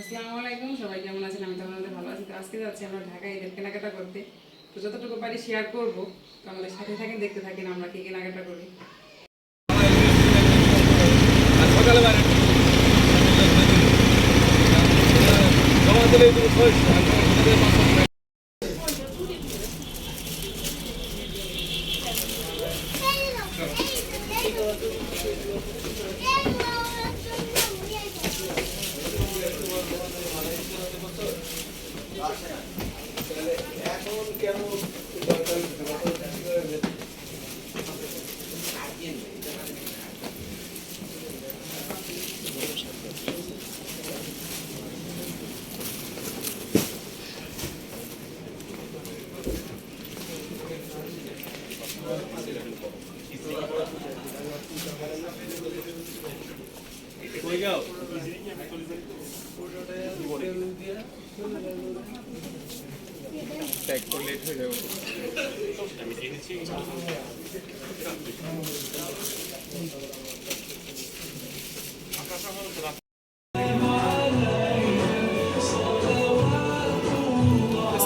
আসসালামু আলাইকুম, সবাই কেমন আছেন? আমি তো আপনাদের ভালো আছি। তো আজকে যাচ্ছি আমরা ঢাকায় ঈদের কেনাকাটা করতে। তো যতটুকু পারি শেয়ার করব। তো আমাদের সাথে থাকেন, দেখতে থাকেন আমরা কি কেনাকাটা করি। সকালে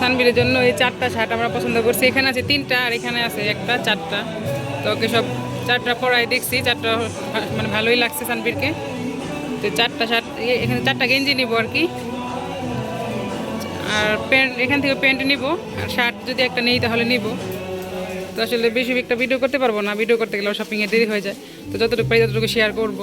সানবিরের জন্য এই চারটা শার্ট আমরা পছন্দ করছি। এখানে আছে তিনটা আর এখানে আছে একটা চারটা। তো ওকে সব চারটা পরাই দেখছি চারটা মানে ভালোই লাগছে সানবীরকে। তো চারটা শার্ট এখানে চারটা গেঞ্জি নিব আর কি। আর প্যান্ট এখান থেকে প্যান্ট নিব। আর শার্ট যদি একটা নেই তাহলে নিব। তো আসলে বেশি একটা ভিডিও করতে পারব না ভিডিও করতে গেলে শপিংয়ে দেরি হয়ে যায়। তো যতটুকু পাই ততটুকু শেয়ার করব।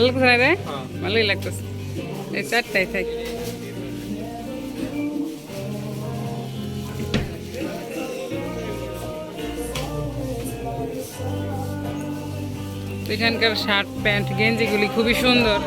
ভালো লাগছে রে? ভালোই লাগতেছে। এই চারটাই থাক এখানকার শার্ট প্যান্ট গেঞ্জিগুলি খুবই সুন্দর।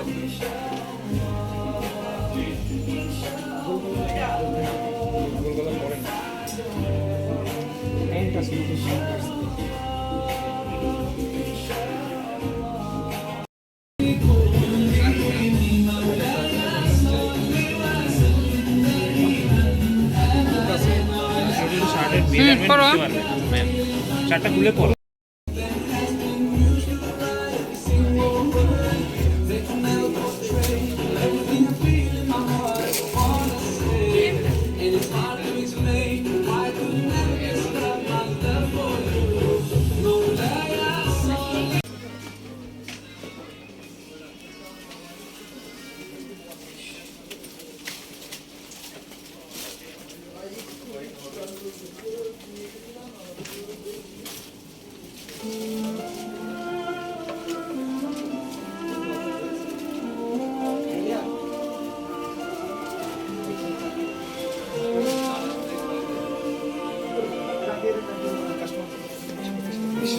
তো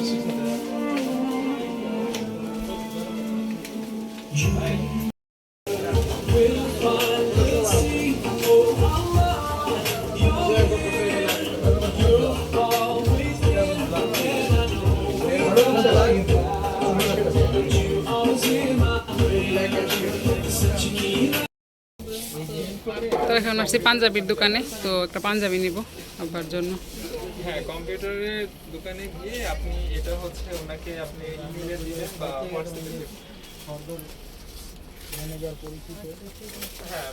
এখন আসছি পাঞ্জাবির দোকানে তো একটা পাঞ্জাবি নিব আব্বার জন্য। হ্যাঁ কম্পিউটারের দোকানে গিয়ে আপনি এটা হচ্ছে ওনাকে আপনি ইমেলে দিবেন বা হোয়াটসঅ্যাপে দিবেন হ্যাঁ,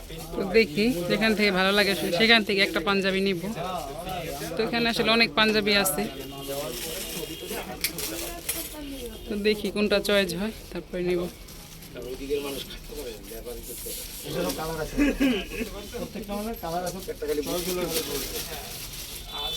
দেখি যেখান থেকে ভালো লাগে সেখান থেকে একটা পাঞ্জাবি নিব। তো এখানে আসলে অনেক পাঞ্জাবি আছে। তো দেখি কোনটা চয়েস হয় তারপরে নিব। প্রত্যেকটা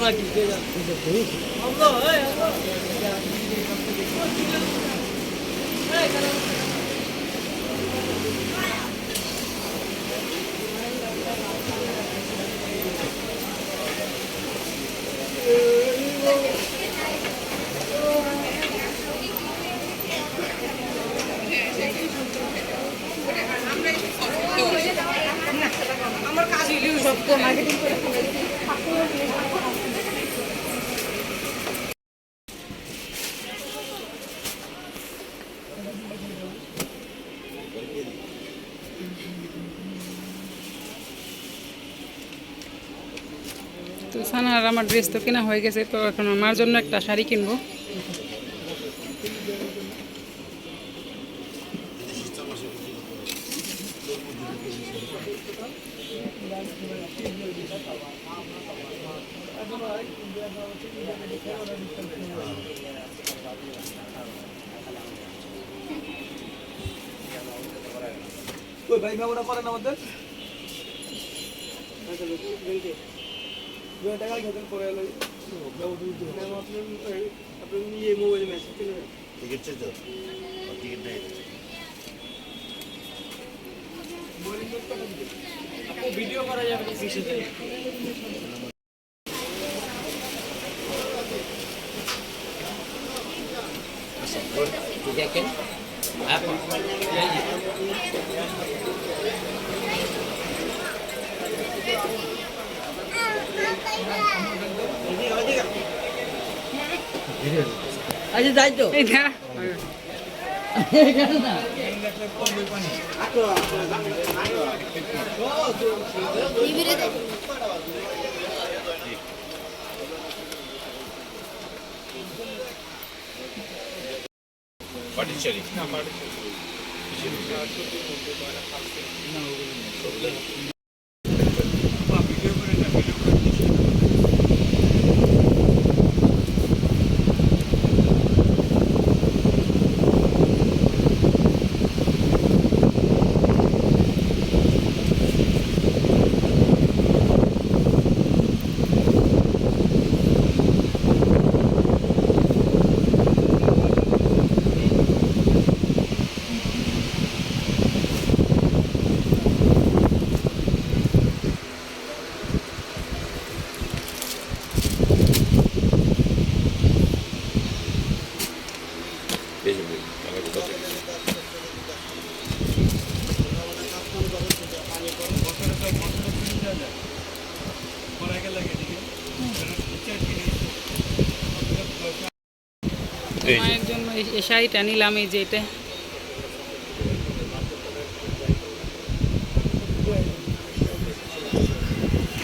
হ্যাঁ তো সানার আমার ড্রেস তো কেনা হয়ে গেছে, তো এখন আমার জন্য একটা শাড়ি কিনবো। ওই ভাই মেমোটা করেন আমাদের? টাকা খেতেন পরে এলো আপনি ইয়ে মোবাইলে মেসেজ করে টিকিট চাই তো টিকিট নেই ভিডিও করা যাবে বিষয়টা দেখেন। যাই তো আমি কোথা থেকে এই যে মায়ের জন্য এই- শাড়িটা নিলাম এই যে এটা।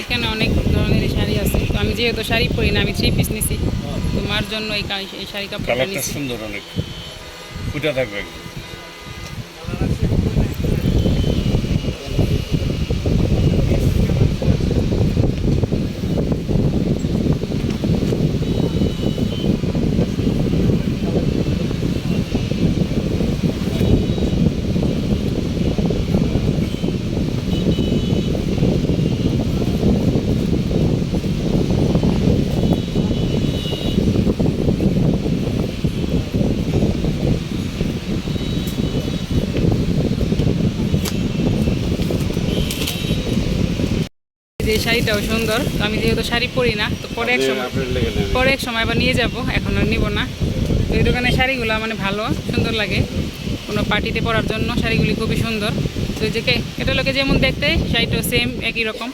এখানে অনেক ধরনের শাড়ি আছে। তো আমি যেহেতু শাড়ি পরি না আমি থ্রি পিস নিছি। তোমার জন্য এই শাড়ি কাপড় সুন্দর অনেক। ফুটা থাকবে যে শাড়িটাও সুন্দর। তো আমি যেহেতু শাড়ি পরি না তো পরে এক সময় পরে এক সময় আবার নিয়ে যাব এখন আর নিব না। তো এই দোকানের শাড়িগুলো মানে ভালো সুন্দর লাগে। কোনো পার্টিতে পরার জন্য শাড়িগুলি খুবই সুন্দর। তো এই যে কে- এটা লোকে যেমন দেখতে শাড়িটাও সেম একই রকম।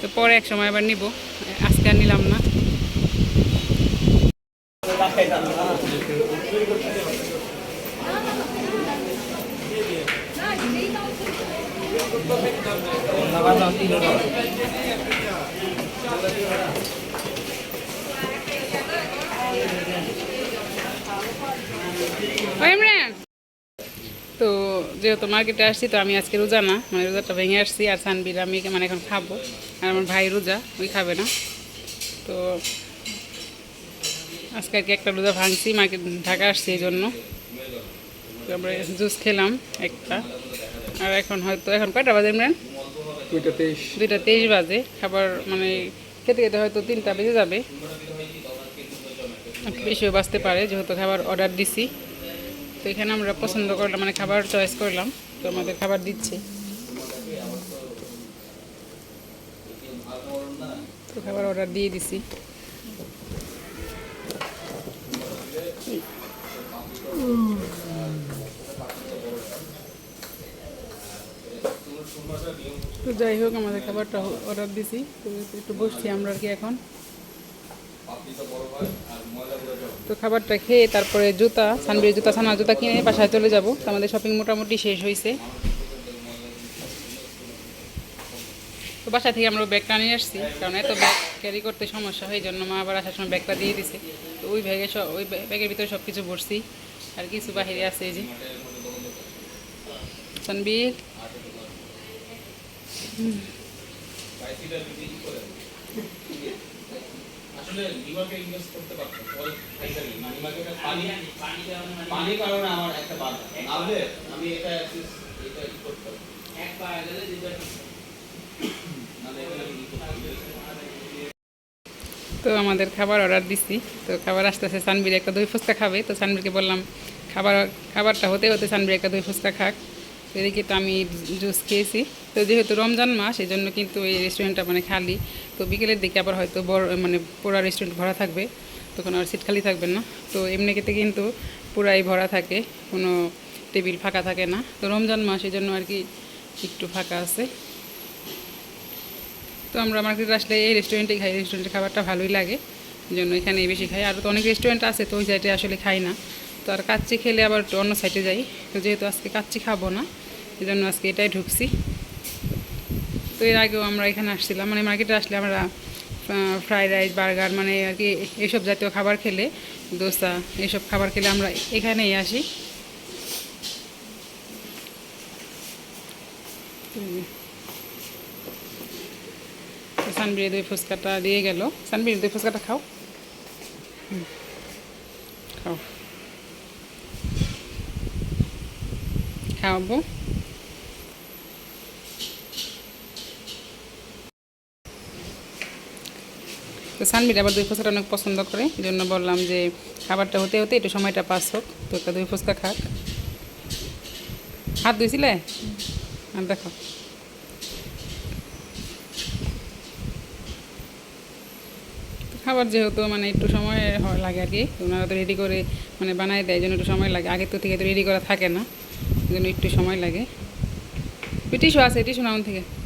তো পরে এক সময় আবার নিব। আজকে আর নিলাম না ও ইমরান তো যেহেতু মার্কেটে আসছি, তো আমি আজকে রোজা না মানে রোজাটা ভেঙে আসছি, আর সানবির আমি মানে এখন খাব, আর আমার ভাই রোজা, ওই খাবে না। তো আজকে আর কি একটা রোজা ভাঙছি, মার্কেট ঢাকা আসছি এই জন্য। তো আমরা জুস খেলাম একটা। আর এখন হয়তো, এখন কয়টা বাজে ইমরান? দুইটা তেইশ। বাজে, খাবার মানে খেতে খেতে হয়তো তিনটা বেজে যাবে। বেশিও বাঁচতে পারে, যেহেতু খাবার অর্ডার দিছি। তো এখানে আমরা পছন্দ করলাম মানে খাবার চয়েস করলাম। তো আমাদের খাবার দিচ্ছে। তো খাবার অর্ডার দিয়ে দিছি। তো যাই হোক, আমাদের খাবারটা অর্ডার দিছি। তো একটু বসছি আমরা আর কি এখন। তো খাবারটা খেয়ে তারপরে জুতা সানবির জুতা সানার জুতা কিনে বাসায় চলে যাব। তো আমাদের শপিং মোটামুটি শেষ হয়েছে তো বাসা থেকে আমরা ব্যাগটা নিয়ে আসছি, কারণ এত ব্যাগ ক্যারি করতে সমস্যা হয় জন্য মা আবার আসার সময় ব্যাগটা দিয়ে দিছে। তো ওই ব্যাগে সব ওই ব্যাগের ভিতরে সব কিছু ভরছি। আর কিছু বাহিরে আছে এই যে। সানবীর পানি কারণে আমার একটা বাধা। নাহলে আমি এটা এটা ই করতাম একবার গেলে দুইটা নাহলে এখানে আমি ই করতাম। তো আমাদের খাবার অর্ডার দিছি। তো খাবার আসতেছে সানবির একটা দই ফুচকা খাবে। তো সানবিরকে বললাম খাবার খাবারটা হতে হতে সানবির একটা দই ফুচকা খাক। এদিকে তো আমি জুস খেয়েছি। তো যেহেতু রমজান মাস এই জন্য কিন্তু এই রেস্টুরেন্টটা মানে খালি। তো বিকেলের দিকে আবার হয়তো বড় মানে পুরো রেস্টুরেন্ট ভরা থাকবে। তখন আর সিট খালি থাকবে না। তো এমনিতে কিন্তু পুরাই ভরা থাকে। কোনো টেবিল ফাঁকা থাকে না। তো রমজান মাস এই জন্য আর কি একটু ফাঁকা আছে। তো আমরা মার্কেট আসলে এই রেস্টুরেন্টে খাই। রেস্টুরেন্টের খাবারটা ভালোই লাগে। এই জন্য এখানে বেশি খাই। আর তো অনেক রেস্টুরেন্ট আছে, তো ওই সাইডে আসলে খাই না। তো আর কাচ্চি খেলে আবার অন্য সাইডে যাই। তো যেহেতু আজকে কাচ্চি খাব না এই জন্য আজকে এটাই ঢুকছি। তো এর আগেও আমরা এখানে আসছিলাম মানে মার্কেটে আসলে আমরা ফ্রাইড রাইস বার্গার মানে আর কি এইসব জাতীয় খাবার খেলে, দোসা এইসব খাবার খেলে আমরা এখানেই আসি। সানবির দই ফুচকাটা দিয়ে গেল। সানবির দই ফুচকাটা খাও। খাও। খাওয়াবো তো সানবির আবার দুই ফুচকাটা অনেক পছন্দ করে। এই জন্য বললাম যে খাবারটা হতে হতে একটু সময়টা পাস হোক। তো একটা দুই ফুচকা খাক। হাত ধুইছিলে? আর দেখো। খাবার যেহেতু মানে একটু সময় হয়- লাগে আর কি ওনারা তো রেডি করে মানে বানায় দেয় জন্য একটু সময় লাগে। আগের তো থেকে তো রেডি করা থাকে না জন্য একটু সময় লাগে। টিসু আছে টিসু নাম থেকে।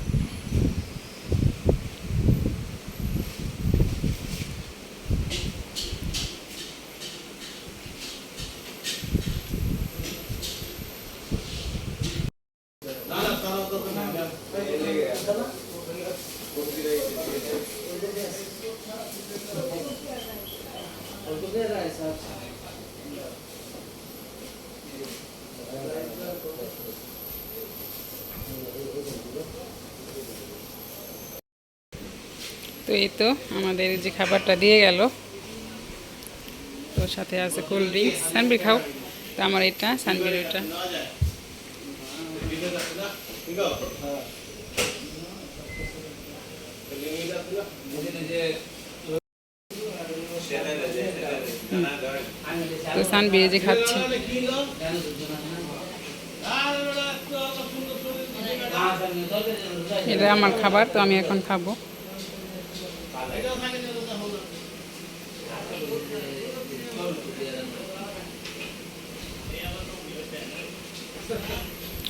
তো এই তো আমাদের যে খাবারটা দিয়ে গেল। তো সাথে আছে কোল্ড ড্রিঙ্কস সানবির খাও। তো আমার এটা, সানবির ওইটা। তো সানবির যে খাচ্ছে। এটা আমার খাবার, তো আমি এখন খাব।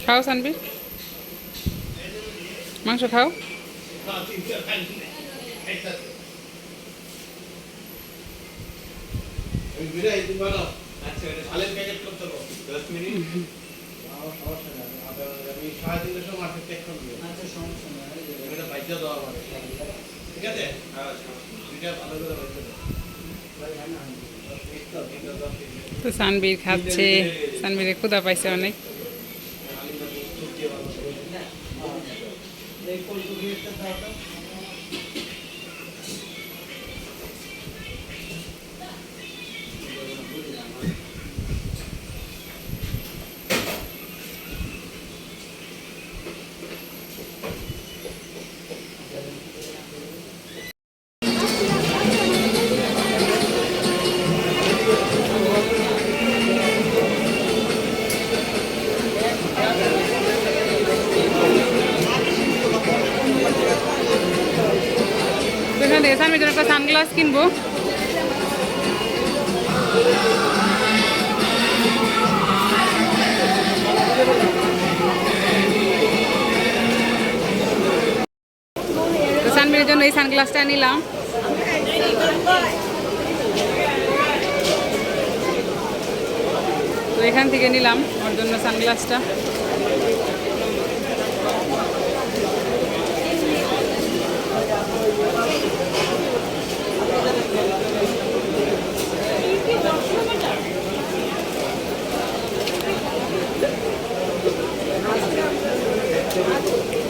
খাও সানবি? মাংস খাও। তো সানবীর খাচ্ছে। সানবীরে ক্ষুদা পাইছে অনেক। তো কিনবো। তো সানবীরের জন্য এই সানগ্লাসটা নিলাম। তো এখান থেকে নিলাম ওর জন্য সানগ্লাসটা।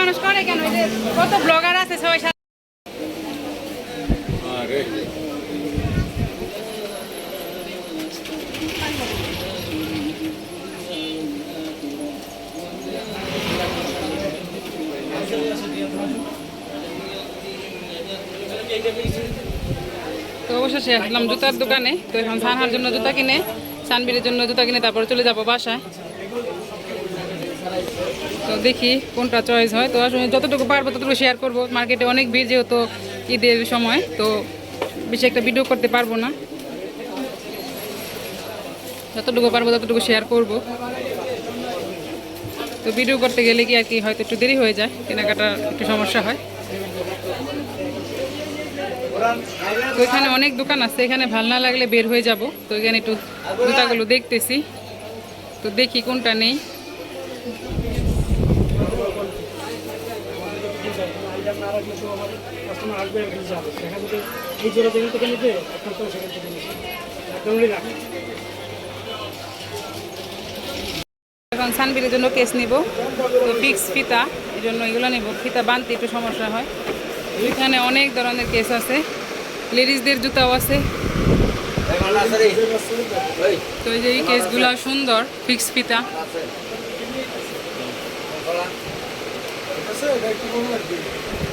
মানুষ করে কেন? কত ব্লগার আছে সবাই তো অবশেষে আসলাম জুতার দোকানে। তো এখন সানহার জন্য জুতা কিনে, সানবীরের জন্য জুতা কিনে তারপরে চলে যাব বাসায়। তো দেখি কোনটা চয়েস হয়। তো আসলে যতটুকু পারব ততটুকু শেয়ার করব। মার্কেটে অনেক ভিড় যেহেতু ঈদের সময়, তো বেশি একটা ভিডিও করতে পারব না। যতটুকু পারব ততটুকু শেয়ার করব। তো ভিডিও করতে গেলে কি আর কি, হয়তো একটু দেরি হয়ে যায়, কেনাকাটার একটু সমস্যা হয়। তো এখানে অনেক দোকান আছে, এখানে ভালো না লাগলে বের হয়ে যাব। তো এখানে একটু জুতাগুলো দেখতেছি। তো দেখি কোনটা নেই। কাস্টমার আসবে আর যাবে দেখা যাবে এই জোড়া যেখান থেকে নিতে এখন তো সেখান থেকে নিতে একদম না এখন সানবিরের জন্য কেস নিব। তো ফিক্স ফিতা এই জন্য এগুলো নেব। ফিতা বানতে একটু সমস্যা হয়। এখানে অনেক ধরনের কেস আছে। লেডিসদের জুতাও আছে। তো এই যে এই কেসগুলো সুন্দর ফিক্স ফিতা। কম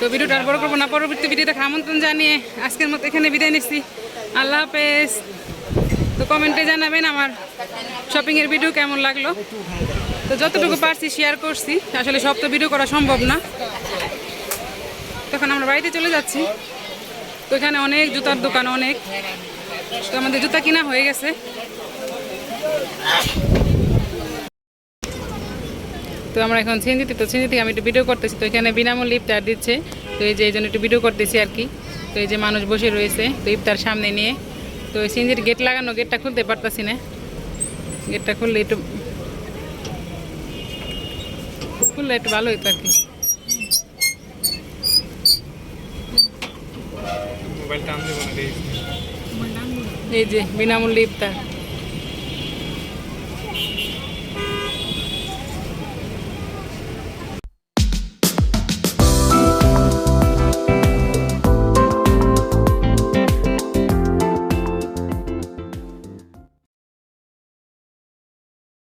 তো ভিডিওটা আর বড় করব না। পরবর্তী ভিডিও দেখা, আমন্ত্রণ জানিয়ে আজকের মতো এখানে বিদায় নিচ্ছি। আল্লাহ হাফেজ। তো কমেন্টে জানাবেন আমার শপিংয়ের ভিডিও কেমন লাগল। তো যতটুকু পারছি শেয়ার করছি। আসলে সব তো ভিডিও করা সম্ভব না। তখন আমরা বাড়িতে চলে যাচ্ছি। তো এখানে অনেক জুতার দোকান, অনেক। তো আমাদের জুতা কিনা হয়ে গেছে। তো আমরা এখন সিনজিতে তো সিনজি থেকে আমি একটু ভিডিও করতেছি। তো এখানে বিনামূল্যে ইফতার দিচ্ছে। তো এই যে এই জন্য একটু ভিডিও করতেছি আর কি। তো এই যে মানুষ বসে রয়েছে তো ইফতার সামনে নিয়ে। তো সিনজির গেট লাগানো গেটটা খুলতে পারতাছি না। গেটটা খুললে একটু খুললে একটু ভালো হতো আর কি। এই যে বিনামূল্যে ইফতার।